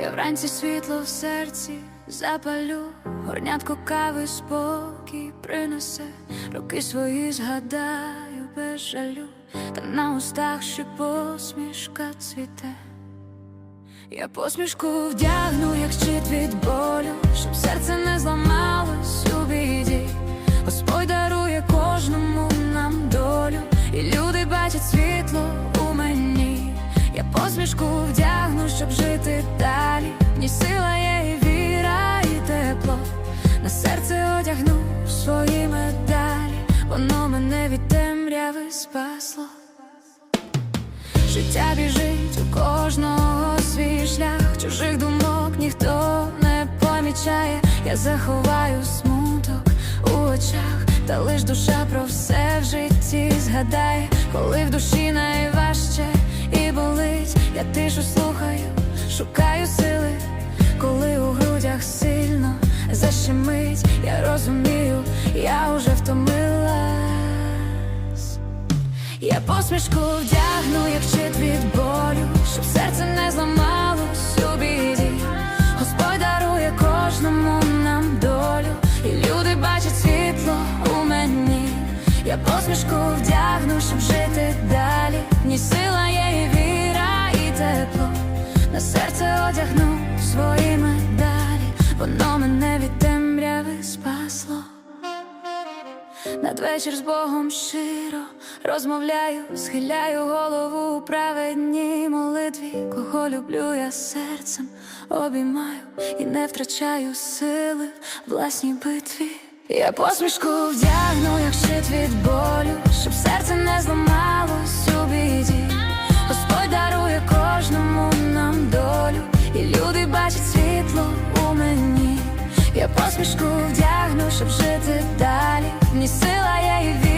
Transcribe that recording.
Я вранці світло в серці запалю, горнятко кави спокій принесе, роки свої згадаю без жалю, та на устах ще посмішка цвіте. Я посмішку вдягну, як щит від болю, щоб серце не зламалось у біді. Господь дарує кожному нам долю, і люди бачать. Я посмішку вдягну, щоб жити далі. Ні сила є і віра, і тепло. На серце одягну свої медалі, воно мене від темряви спасло. Життя біжить у кожного свій шлях, чужих думок ніхто не помічає. Я заховаю смуток у очах, та лиш душа про все в житті згадає, коли в душі болить, я тишу слухаю, шукаю сили, коли у грудях сильно защемить, я розумію, я уже втомилась. Я посмішку вдягну, як щит від болю, щоб серце не зламалось у біді. Господь дарує кожному нам долю, і люди бачать світло у мені. Я посмішку вдягну, щоб жити далі. Надвечір з Богом щиро розмовляю, схиляю голову у праведній молитві, кого люблю я серцем, обіймаю і не втрачаю сили в власній битві. Я посмішку вдягну, як щит від болю, щоб серце не зламалось у біді. посмішку вдягну, щоб жити далі. Мені сила я і вірю